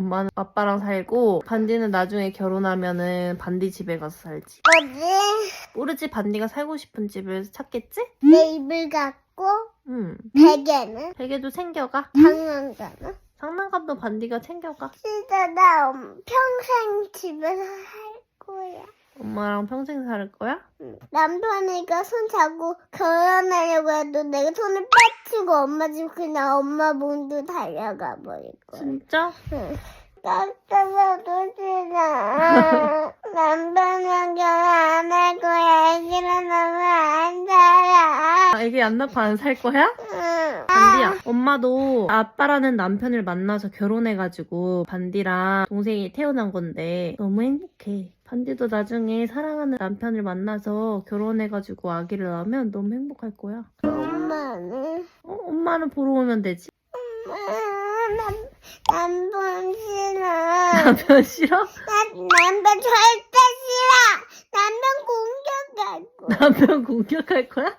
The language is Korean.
엄마는 아빠랑 살고 반디는 나중에 결혼하면은 반디 집에 가서 살지. 뭐지? 모르지 반디가 살고 싶은 집을 찾겠지? 내 입을 갖고 응. 베개는 베개도 챙겨가. 장난감은? 장난감도 반디가 챙겨가. 진짜 나 엄- 평생 집에서 살. 엄마랑 평생 살 거야? 응. 남편이가 손 잡고 결혼하려고 해도 내가 손을 뺏치고 엄마 집 그냥 엄마 문도 달려가 버릴 거야. 진짜? 응. 깜짝아도 싫어. 남편이랑 결혼 안 할 거야. 애기를 낳으면 안 살아. 아, 애기 안 낳고 안 살 거야? 응. 반디야, 엄마도 아빠라는 남편을 만나서 결혼해가지고 반디랑 동생이 태어난 건데 너무 행복해. 반디도 나중에 사랑하는 남편을 만나서 결혼해가지고 아기를 낳으면 너무 행복할 거야. 엄마는? 어, 엄마는 보러 오면 되지. 엄마, 남, 남편 싫어. 남편 싫어? 난 남편 절대 싫어. 남편 공격할 거야. 남편 공격할 거야?